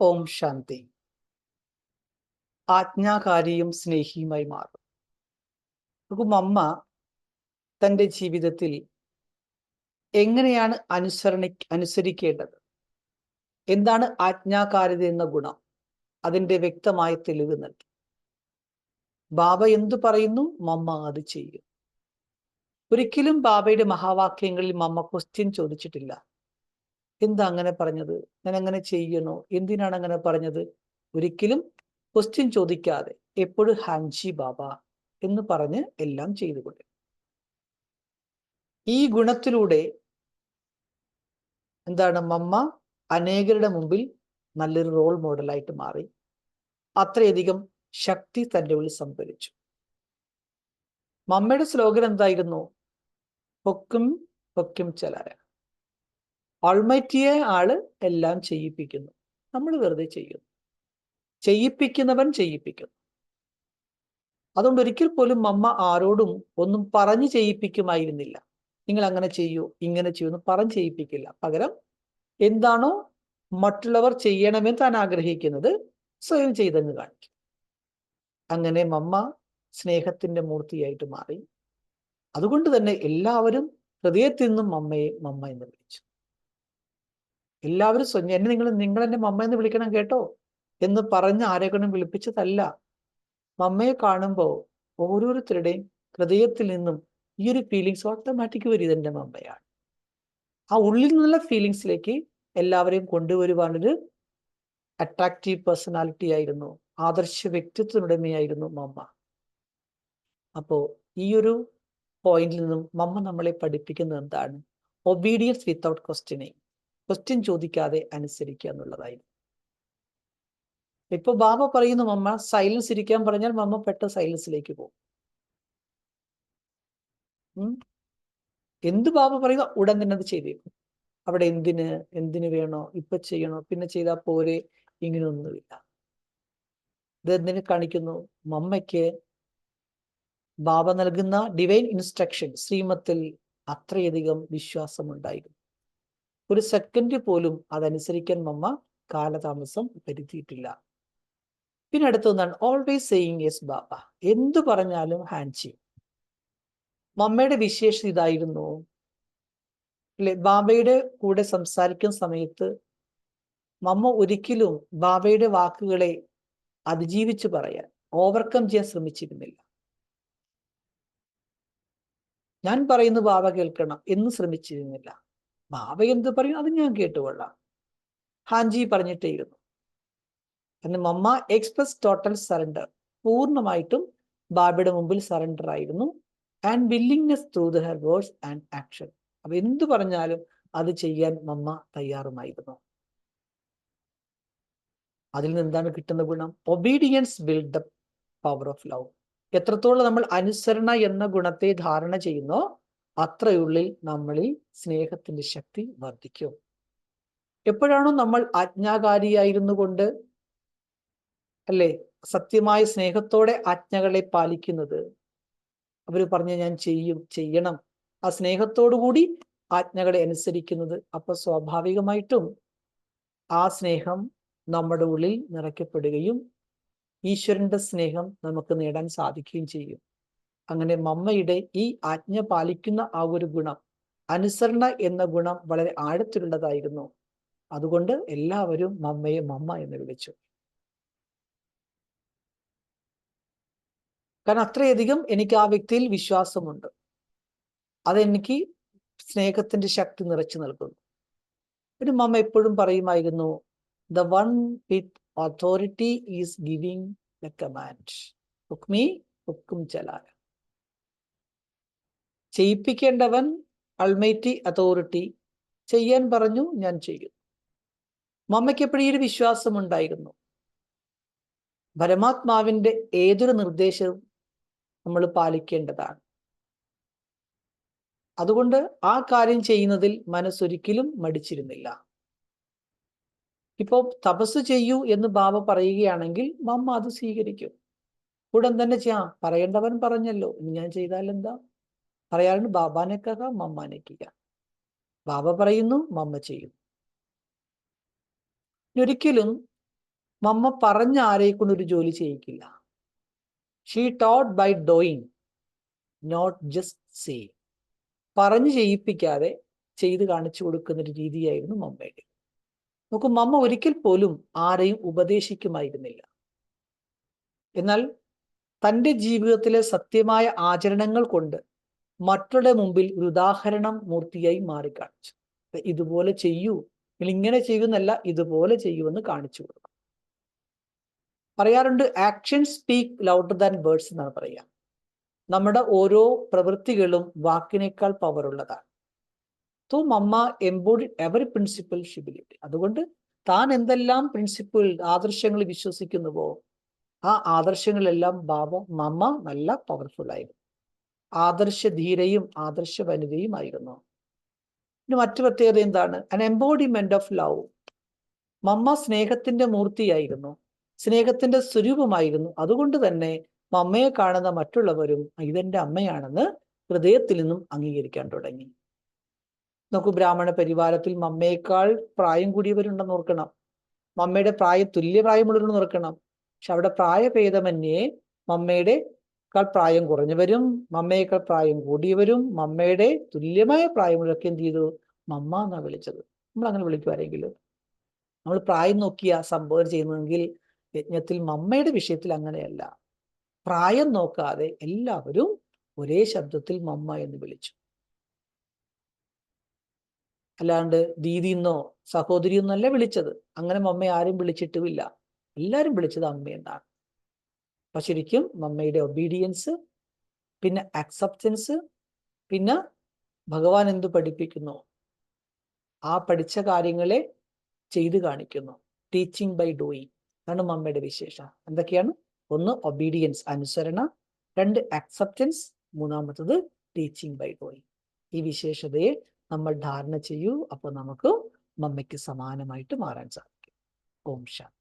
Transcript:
ഓം ശാന്തി. ആജ്ഞാകാരിയും സ്നേഹിയുമായി മാറും. നോക്കും അമ്മ തന്റെ ജീവിതത്തിൽ എങ്ങനെയാണ് അനുസരണി അനുസരിക്കേണ്ടത്? എന്താണ് ആജ്ഞാകാരിത എന്ന ഗുണം? അതിന്റെ വ്യക്തമായ തെളിവ് നൽകി. ബാബ എന്തു പറയുന്നു? മമ്മ അത് ചെയ്യും. ഒരിക്കലും ബാബയുടെ മഹാവാക്യങ്ങളിൽ മമ്മ ക്വസ്റ്റ്യൻ ചോദിച്ചിട്ടില്ല. എന്താ അങ്ങനെ പറഞ്ഞത്? ഞാൻ അങ്ങനെ ചെയ്യണോ? എന്തിനാണ് അങ്ങനെ പറഞ്ഞത്? ഒരിക്കലും ക്വസ്റ്റ്യൻ ചോദിക്കാതെ എപ്പോഴും ഹാൻജി ബാബ എന്ന് പറഞ്ഞ് എല്ലാം ചെയ്തുകൊണ്ട് ഈ ഗുണത്തിലൂടെ എന്താണ് മമ്മ അനേകരുടെ മുമ്പിൽ നല്ലൊരു റോൾ മോഡലായിട്ട് മാറി. അത്രയധികം ശക്തി തന്റെ ഉള്ളിൽ സംഭരിച്ചു. മമ്മയുടെ സ്ലോഗൻ എന്തായിരുന്നു? പൊക്കും പൊക്കും ചലാര. ഓൾമൈറ്റിയെ ആൾ എല്ലാം ചെയ്യിപ്പിക്കുന്നു. നമ്മൾ വെറുതെ ചെയ്യുന്നു. ചെയ്യിപ്പിക്കുന്നവൻ ചെയ്യിപ്പിക്കുന്നു. അതുകൊണ്ട് ഒരിക്കൽ പോലും അമ്മ ആരോടും ഒന്നും പറഞ്ഞു ചെയ്യിപ്പിക്കുമായിരുന്നില്ല. നിങ്ങൾ അങ്ങനെ ചെയ്യൂ ഇങ്ങനെ ചെയ്യൂ എന്ന് പറഞ്ഞ് ചെയ്യിപ്പിക്കില്ല. പകരം എന്താണോ മറ്റുള്ളവർ ചെയ്യണമെന്ന് താൻ ആഗ്രഹിക്കുന്നത് സ്വയം ചെയ്തെന്ന് കാണിക്കും. അങ്ങനെ മമ്മ സ്നേഹത്തിന്റെ മൂർത്തിയായിട്ട് മാറി. അതുകൊണ്ട് തന്നെ എല്ലാവരും ഹൃദയത്തിൽ നിന്നും മമ്മയെ മമ്മ എന്ന് വിളിച്ചു. എല്ലാവരും സ്വന്തം എന്നെ നിങ്ങൾ നിങ്ങൾ എന്നെ മമ്മ എന്ന് വിളിക്കണം കേട്ടോ? എന്ന് പറഞ്ഞ് ആരെങ്കിലും വിളിപ്പിച്ചതല്ല. മമ്മയെ കാണുമ്പോൾ ഓരോരുത്തരുടെയും ഹൃദയത്തിൽ നിന്നും ഈ ഒരു ഫീലിങ്സ് ഓട്ടോമാറ്റിക് വരും ഇതെന്റെ മമ്മയാണ്. ആ ഉള്ളിൽ നിന്നുള്ള ഫീലിങ്സിലേക്ക് എല്ലാവരെയും കൊണ്ടുവരുവാനൊരു അട്രാക്റ്റീവ് പേഴ്സണാലിറ്റി ആയിരുന്നു. ആദർശ വ്യക്തിത്വനുടമയായിരുന്നു മമ്മ. അപ്പോ ഈ ഒരു പോയിന്റിൽ നിന്നും മമ്മ നമ്മളെ പഠിപ്പിക്കുന്നത് എന്താണ്? ഒബീഡിയൻസ് വിത്തൗട്ട് ക്വസ്റ്റ്യനിങ് ക്വസ്റ്റ്യൻ ചോദിക്കാതെ അനുസരിക്കുക എന്നുള്ളതായിരുന്നു. ഇപ്പൊ ബാബ പറയുന്നു മമ്മ സൈലൻസ് ഇരിക്കാൻ പറഞ്ഞാൽ മമ്മ പെട്ട സൈലൻസിലേക്ക് പോകും. എന്ത് ബാബ പറയുക ഉടൻ തന്നെ അത് ചെയ്തേക്കും അവിടെ എന്തിന്? എന്തിന് വേണോ? ഇപ്പൊ ചെയ്യണോ? പിന്നെ ചെയ്താൽ പോരെ? ഇങ്ങനെയൊന്നുമില്ല ഇത് എന്തിനു കാണിക്കുന്നു? മമ്മയ്ക്ക് ബാബ നൽകുന്ന ഡിവൈൻ ഇൻസ്ട്രക്ഷൻ ശ്രീമത്തിൽ അത്രയധികം വിശ്വാസമുണ്ടായിരുന്നു. ഒരു സെക്കൻഡ് പോലും അതനുസരിക്കാൻ മമ്മ കാലതാമസം വരുത്തിയിട്ടില്ല. പിന്നെ അടുത്തൊന്നാണ് ഓൾവേസ് സെയിങ് യെസ് ബാബ എന്തു പറഞ്ഞാലും ഹാൻഡ് ചെയ്യും. മമ്മയുടെ വിശേഷം ഇതായിരുന്നു. അല്ലെ? ബാബയുടെ കൂടെ സംസാരിക്കുന്ന സമയത്ത് മമ്മ ഒരിക്കലും ബാബയുടെ വാക്കുകളെ അതിജീവിച്ച് പറയാൻ ഓവർകം ചെയ്യാൻ ശ്രമിച്ചിരുന്നില്ല. ഞാൻ പറയുന്നു ബാബ കേൾക്കണം എന്ന് ശ്രമിച്ചിരുന്നില്ല. ബാബ എന്ത് പറയും? അത് ഞാൻ കേട്ടുകൊള്ളാം ഹാൻജി പറഞ്ഞിട്ടേയിരുന്നു. എന്ന് മമ്മ എക്സ്പ്രസ് ടോട്ടൽ സറണ്ടർ പൂർണമായിട്ടും ബാബയുടെ മുമ്പിൽ സറണ്ടർ ആയിരുന്നു. And willingness through the her words and action അപ്പൊ എന്തു പറഞ്ഞാലും അത് ചെയ്യാൻ മമ്മ തയ്യാറുമായിരുന്നു. അതിൽ നിന്ന് എന്താണ് കിട്ടുന്ന ഗുണം? Obedience build the power of love എത്രത്തോളം നമ്മൾ അനുസരണ എന്ന ഗുണത്തെ ധാരണ ചെയ്യുന്നോ അത്രയുള്ളിൽ നമ്മളിൽ സ്നേഹത്തിന്റെ ശക്തി വർദ്ധിക്കും. എപ്പോഴാണോ നമ്മൾ ആജ്ഞാകാരിയായിരുന്നു കൊണ്ട് അല്ലേ? സത്യമായ സ്നേഹത്തോടെ ആജ്ഞകളെ പാലിക്കുന്നത്. അവർ പറഞ്ഞ ഞാൻ ചെയ്യും ചെയ്യണം. ആ സ്നേഹത്തോടുകൂടി ആജ്ഞകളെ അനുസരിക്കുന്നത്. അപ്പൊ സ്വാഭാവികമായിട്ടും ആ സ്നേഹം നമ്മുടെ ഉള്ളിൽ നിറയ്ക്കപ്പെടുകയും ഈശ്വരന്റെ സ്നേഹം നമുക്ക് നേടാൻ സാധിക്കുകയും ചെയ്യും. അങ്ങനെ മമ്മയുടെ ഈ ആജ്ഞ പാലിക്കുന്ന ആ ഒരു ഗുണം അനുസരണ എന്ന ഗുണം വളരെ ആഴത്തിലുള്ളതായിരുന്നു. അതുകൊണ്ട് എല്ലാവരും മമ്മയെ മമ്മ എന്ന് വിളിച്ചു. കാരണം അത്രയധികം എനിക്ക് ആ വ്യക്തിയിൽ വിശ്വാസമുണ്ട്. അതെനിക്ക് സ്നേഹത്തിന്റെ ശക്തി നിറച്ചു നൽകുന്നു. പിന്നെ മമ്മ എപ്പോഴും പറയുമായിരുന്നു the one with authority is giving the command ഹുക്മി ഹുക്കും ചലാല ചെയ്യിപ്പിക്കേണ്ടവൻ അൾമൈറ്റി അതോറിറ്റി ചെയ്യാൻ പറഞ്ഞു ഞാൻ ചെയ്യും മമ്മയ്ക്ക് എപ്പോഴും ഈ ഒരു വിശ്വാസം ഉണ്ടായിരുന്നു പരമാത്മാവിന്റെ ഏതൊരു നിർദ്ദേശവും നമ്മൾ പാലിക്കേണ്ടതാണ്. അതുകൊണ്ട് ആ കാര്യം ചെയ്യുന്നതിൽ മനസ്സൊരിക്കലും മടിച്ചിരുന്നില്ല. ഇപ്പോൾ തപസ് ചെയ്യൂ എന്ന് ബാബ പറയുകയാണെങ്കിൽ മമ്മ അത് സ്വീകരിക്കും. ഉടൻ തന്നെ ചെയ്യാം. പറയേണ്ടവൻ പറഞ്ഞല്ലോ ഇനി ഞാൻ ചെയ്താൽ എന്താ? പറയാറുണ്ട് ബാബാനെ കഥ മമ്മാനെ കിക ബാബ പറയുന്നു മമ്മ ചെയ്യും. ഒരിക്കലും മമ്മ പറഞ്ഞ ആരെ കൊണ്ട് ഒരു ജോലി ചെയ്യിക്കില്ല. She taught by doing not just say പറഞ്ഞു ചെയ്യിപ്പിക്കാതെ ചെയ്ത് കാണിച്ചു കൊടുക്കുന്ന ഒരു രീതിയായിരുന്നു മമ്മയുടെ നോക്കൂ മമ്മ ഒരിക്കൽ പോലും ആരെയും ഉപദേശിക്കുമായിരുന്നില്ല. എന്നാൽ തന്റെ ജീവിതത്തിലെ സത്യമായ ആചരണങ്ങൾ കൊണ്ട് മറ്റുള്ള മുമ്പിൽ ഒരു ഉദാഹരണം മൂർത്തിയായി മാറി കാണിച്ചു ഇതുപോലെ ചെയ്യൂ. നിങ്ങൾ ഇങ്ങനെ ചെയ്യുന്നല്ല ഇതുപോലെ ചെയ്യുമെന്ന് കാണിച്ചു കൊടുക്കും പറയാറുണ്ട് action speak louder than words എന്നാണ് പറയുക. നമ്മുടെ ഓരോ പ്രവൃത്തികളും വാക്കിനേക്കാൾ പവർ ഉള്ളതാണ്. Though mamma embody every principle ഷിബിലിറ്റി അതുകൊണ്ട് താൻ എന്തെല്ലാം പ്രിൻസിപ്പിൾ ആദർശങ്ങൾ വിശ്വസിക്കുന്നുവോ ആ ആദർശങ്ങളെല്ലാം ബാബ മമ്മ നല്ല പവർഫുൾ ആയിരുന്നു. ആദർശ ധീരയും ആദർശ വനിതയും ആയിരുന്നു. പിന്നെ മറ്റു പ്രത്യേകത എന്താണ്? അൻ എംബോഡിമെന്റ് ഓഫ് ലവ് മമ്മ സ്നേഹത്തിന്റെ മൂർത്തിയായിരുന്നു. സ്നേഹത്തിന്റെ സ്വരൂപമായിരുന്നു. അതുകൊണ്ട് തന്നെ മമ്മയെ കാണുന്ന മറ്റുള്ളവരും ഇതെന്റെ അമ്മയാണെന്ന് ഹൃദയത്തിൽ നിന്നും അംഗീകരിക്കാൻ തുടങ്ങി. നോക്കൂ ബ്രാഹ്മണ പരിവാരത്തിൽ മമ്മയേക്കാൾ പ്രായം കൂടിയവരുണ്ടെന്ന് ഓർക്കണം. മമ്മയുടെ പ്രായ തുല്യ പ്രായമുള്ളവരുണ്ടെന്ന് ഓർക്കണം. പക്ഷെ അവിടെ പ്രായഭേദമന്യേ മമ്മയുടെ ക്കാൾ പ്രായം കുറഞ്ഞവരും മമ്മയേക്കാൾ പ്രായം കൂടിയവരും മമ്മയുടെ തുല്യമായ പ്രായമുള്ളവരൊക്കെ എന്ത് ചെയ്തു? മമ്മ എന്നാ വിളിച്ചത്. നമ്മൾ അങ്ങനെ വിളിക്കുമാരെങ്കിലും നമ്മൾ പ്രായം നോക്കിയാ സംബോധന ചെയ്യുന്നതെങ്കിൽ യജ്ഞത്തിൽ മമ്മയുടെ വിഷയത്തിൽ അങ്ങനെയല്ല. പ്രായം നോക്കാതെ എല്ലാവരും ഒരേ ശബ്ദത്തിൽ മമ്മ എന്ന് വിളിച്ചു. അല്ലാണ്ട് ദീദിന്നോ സഹോദരിയെന്നല്ല വിളിച്ചത്. അങ്ങനെ മമ്മ ആരും വിളിച്ചിട്ടുമില്ല. എല്ലാരും വിളിച്ചത് അമ്മ എന്നാണ് അപ്പൊ ശരിക്കും മമ്മയുടെ ഒബീഡിയൻസ് പിന്നെ അക്സെപ്റ്റൻസ് പിന്നെ ഭഗവാൻ എന്ത് പഠിപ്പിക്കുന്നു? ആ പഠിച്ച കാര്യങ്ങളെ ചെയ്തു കാണിക്കുന്നു. ടീച്ചിങ് ബൈ ഡൂയിങ് അതാണ് മമ്മയുടെ വിശേഷം. എന്തൊക്കെയാണ്? ഒന്ന് ഒബീഡിയൻസ് അനുസരണ. രണ്ട് അക്സെപ്റ്റൻസ് മൂന്നാമത്തത് ടീച്ചിങ് ബൈ ഡൂയിങ് ഈ വിശേഷതയെ നമ്മൾ ധാരണ ചെയ്യൂ. അപ്പോൾ നമുക്ക് മമ്മയ്ക്ക് സമാനമായിട്ട് മാറാൻ സാധിക്കും. ഓം ശാന്തി.